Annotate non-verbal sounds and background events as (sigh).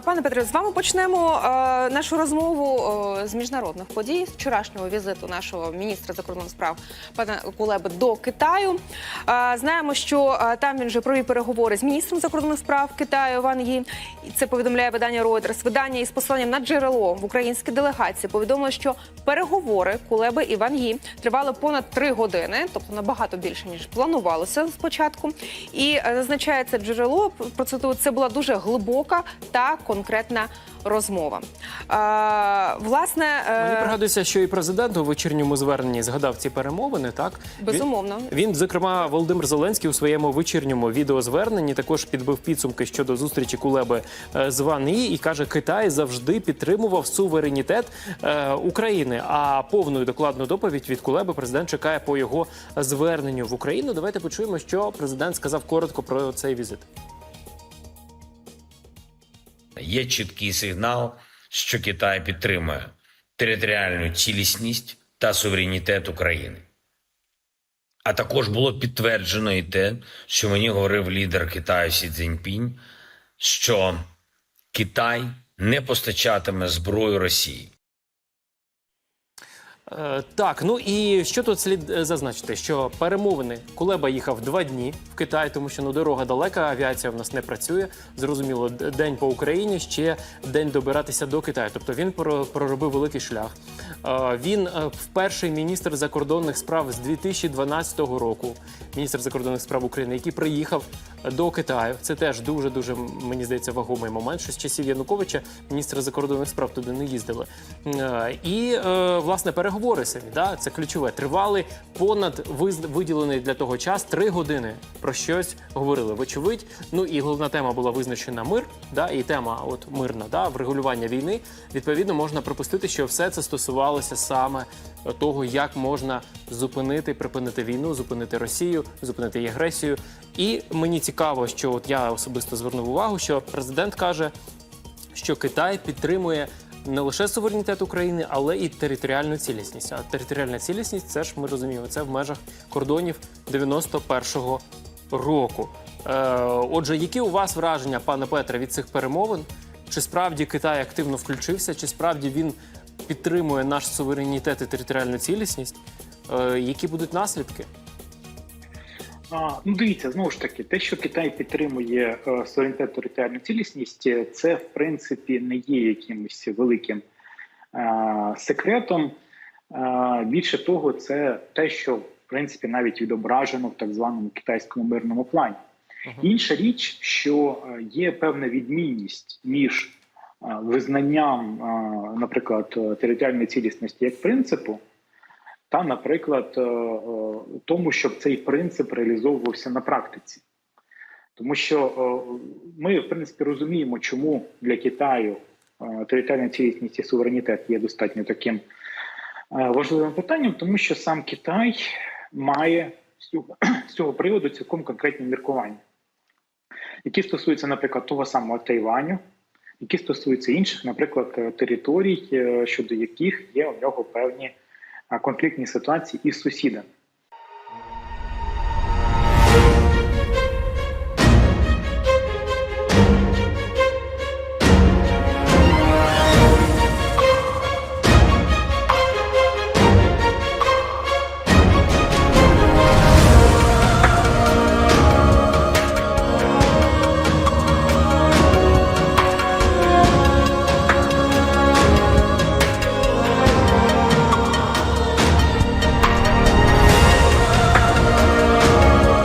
Пане Петре, з вами почнемо е, нашу розмову е, з міжнародних подій з вчорашнього візиту нашого міністра закордонних справ пана Кулеби до Китаю. Е, Знаємо, що там він вже провів переговори з міністром закордонних справ Китаю Ван Ї. Це повідомляє видання Reuters. Видання із посиланням на джерело в українській делегації повідомило, що переговори Кулеби і Ван Ї тривали понад три години, тобто набагато більше ніж планувалося спочатку. І зазначає це джерело. Процитую, це була дуже глибока та конкретна розмова. Е, власне, е, Мені пригадується, що і президент у вечірньому зверненні згадав ці перемовини. Так Безумовно. Він, він, зокрема, Володимир Зеленський у своєму вечірньому відеозверненні також підбив підсумки щодо зустрічі Кулеби е, з Ван і каже, Китай завжди підтримував суверенітет е, України. А повну і докладну доповідь від Кулеби президент чекає по його зверненню в Україну. Давайте почуємо, що президент сказав коротко про цей візит. Є чіткий сигнал, що Китай підтримує територіальну цілісність та суверенітет України. А також було підтверджено і те, що мені говорив лідер Китаю Сі Цзіньпінь, що Китай не постачатиме зброю Росії. Е, Так, ну і що тут слід е, зазначити? Що перемовини Кулеба їхав два дні в Китай, тому що ну дорога далека, авіація в нас не працює. Зрозуміло, день по Україні, ще день добиратися до Китаю. Тобто він проробив великий шлях. Е, Він е, перший міністр закордонних справ з 2012 року, міністр закордонних справ України, який приїхав до Китаю. Це теж дуже дуже мені здається вагомий момент. Що з часів Януковича міністри закордонних справ туди не їздили. Е, І е, власне переговори самі, да, це ключове. Тривали понад виділений для того час три години. Про щось говорили. Вочевидь, ну і головна тема була визначена мир. Да, і тема, от мирна, да, врегулювання війни. Відповідно, можна припустити, що все це стосувалося саме того, як можна зупинити, припинити війну, зупинити Росію, зупинити її агресію. І мені цікаво, що от я особисто звернув увагу, що президент каже, що Китай підтримує не лише суверенітет України, але і територіальну цілісність. А територіальна цілісність це ж ми розуміємо, це в межах кордонів 91-го року. Е, отже, які у вас враження, пане Петре, від цих перемовин? Чи справді Китай активно включився? Чи справді він підтримує наш суверенітет і територіальну цілісність? Е, які будуть наслідки? А, ну дивіться, знову ж таки, те, що Китай підтримує е, суверенітет територіальну цілісність, е, це в принципі не є якимось великим е, секретом. Е, більше того, це те, що в принципі навіть відображено в так званому китайському мирному плані. Інша річ, що е, є певна відмінність між визнанням, наприклад, територіальної цілісності як принципу, та, наприклад, е, е, тому, щоб цей принцип реалізовувався на практиці. Тому що е, ми, в принципі, розуміємо, чому для Китаю територіальна цілісність і суверенітет є достатньо таким важливим питанням, тому що сам Китай має (clears throat) з цього приводу цілком конкретні міркування, які стосуються, наприклад, того самого Тайваню, які стосуються інших, наприклад, е, територій, е, щодо яких є у нього певні конфліктні ситуації із сусідами.